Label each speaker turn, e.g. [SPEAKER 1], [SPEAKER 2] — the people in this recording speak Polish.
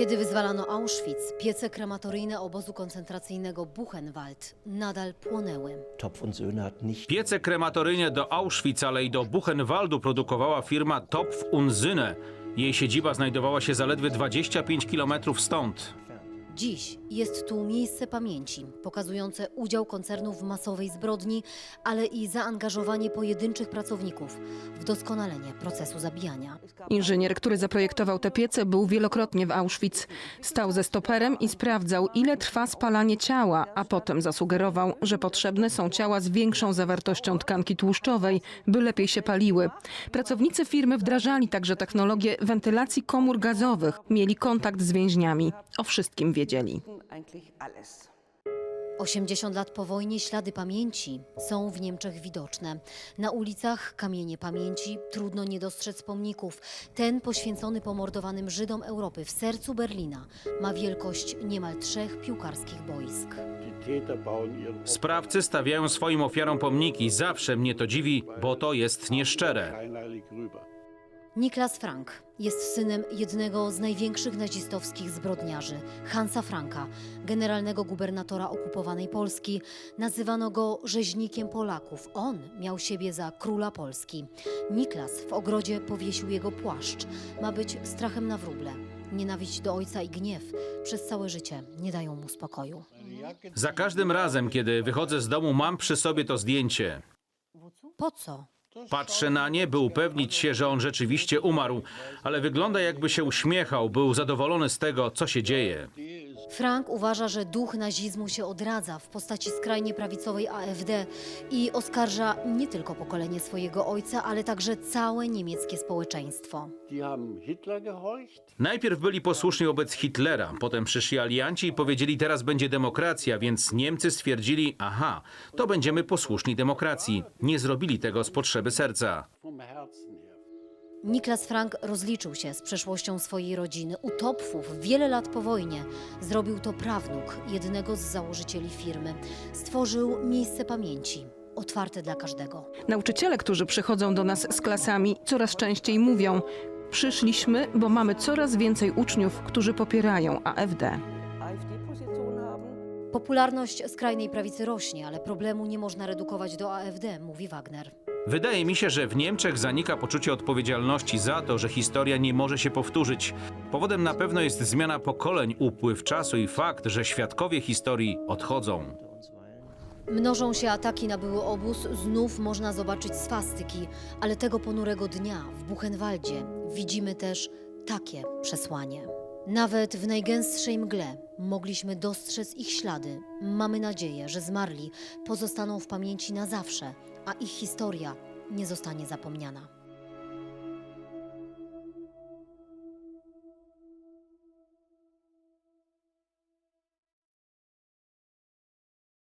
[SPEAKER 1] Kiedy wyzwalano Auschwitz, piece krematoryjne obozu koncentracyjnego Buchenwald nadal płonęły.
[SPEAKER 2] Piece krematoryjne do Auschwitz, ale i do Buchenwaldu produkowała firma Topf und Söhne. Jej siedziba znajdowała się zaledwie 25 km stąd.
[SPEAKER 1] Dziś jest tu miejsce pamięci, pokazujące udział koncernu w masowej zbrodni, ale i zaangażowanie pojedynczych pracowników w doskonalenie procesu zabijania.
[SPEAKER 3] Inżynier, który zaprojektował te piece, był wielokrotnie w Auschwitz. Stał ze stoperem i sprawdzał, ile trwa spalanie ciała, a potem zasugerował, że potrzebne są ciała z większą zawartością tkanki tłuszczowej, by lepiej się paliły. Pracownicy firmy wdrażali także technologię wentylacji komór gazowych, mieli kontakt z więźniami. O wszystkim wiedzieli.
[SPEAKER 4] Alles.
[SPEAKER 1] 80 lat po wojnie ślady pamięci są w Niemczech widoczne. Na ulicach kamienie pamięci, trudno nie dostrzec pomników. Ten poświęcony pomordowanym Żydom Europy w sercu Berlina ma wielkość niemal trzech piłkarskich boisk.
[SPEAKER 2] Sprawcy stawiają swoim ofiarom pomniki. Zawsze mnie to dziwi, bo to jest nieszczere.
[SPEAKER 1] Niklas Frank jest synem jednego z największych nazistowskich zbrodniarzy, Hansa Franka, generalnego gubernatora okupowanej Polski. Nazywano go rzeźnikiem Polaków. On miał siebie za króla Polski. Niklas w ogrodzie powiesił jego płaszcz. Ma być strachem na wróble. Nienawiść do ojca i gniew przez całe życie nie dają mu spokoju.
[SPEAKER 2] Za każdym razem, kiedy wychodzę z domu, mam przy sobie to zdjęcie.
[SPEAKER 1] Po co?
[SPEAKER 2] Patrzę na nie, by upewnić się, że on rzeczywiście umarł, ale wygląda jakby się uśmiechał, był zadowolony z tego, co się dzieje.
[SPEAKER 1] Frank uważa, że duch nazizmu się odradza w postaci skrajnie prawicowej AfD i oskarża nie tylko pokolenie swojego ojca, ale także całe niemieckie społeczeństwo.
[SPEAKER 2] Najpierw byli posłuszni wobec Hitlera, potem przyszli alianci i powiedzieli, teraz będzie demokracja, więc Niemcy stwierdzili, aha, to będziemy posłuszni demokracji. Nie zrobili tego z potrzeby serca.
[SPEAKER 1] Niklas Frank rozliczył się z przeszłością swojej rodziny. U Topfów wiele lat po wojnie zrobił to prawnuk jednego z założycieli firmy. Stworzył miejsce pamięci, otwarte dla każdego.
[SPEAKER 3] Nauczyciele, którzy przychodzą do nas z klasami, coraz częściej mówią: Przyszliśmy, bo mamy coraz więcej uczniów, którzy popierają AfD.
[SPEAKER 1] Popularność skrajnej prawicy rośnie, ale problemu nie można redukować do AfD, mówi Wagner.
[SPEAKER 2] Wydaje mi się, że w Niemczech zanika poczucie odpowiedzialności za to, że historia nie może się powtórzyć. Powodem na pewno jest zmiana pokoleń, upływ czasu i fakt, że świadkowie historii odchodzą.
[SPEAKER 1] Mnożą się ataki na były obóz, znów można zobaczyć swastyki, ale tego ponurego dnia w Buchenwaldzie widzimy też takie przesłanie. Nawet w najgęstszej mgle mogliśmy dostrzec ich ślady. Mamy nadzieję, że zmarli pozostaną w pamięci na zawsze, a ich historia nie zostanie zapomniana.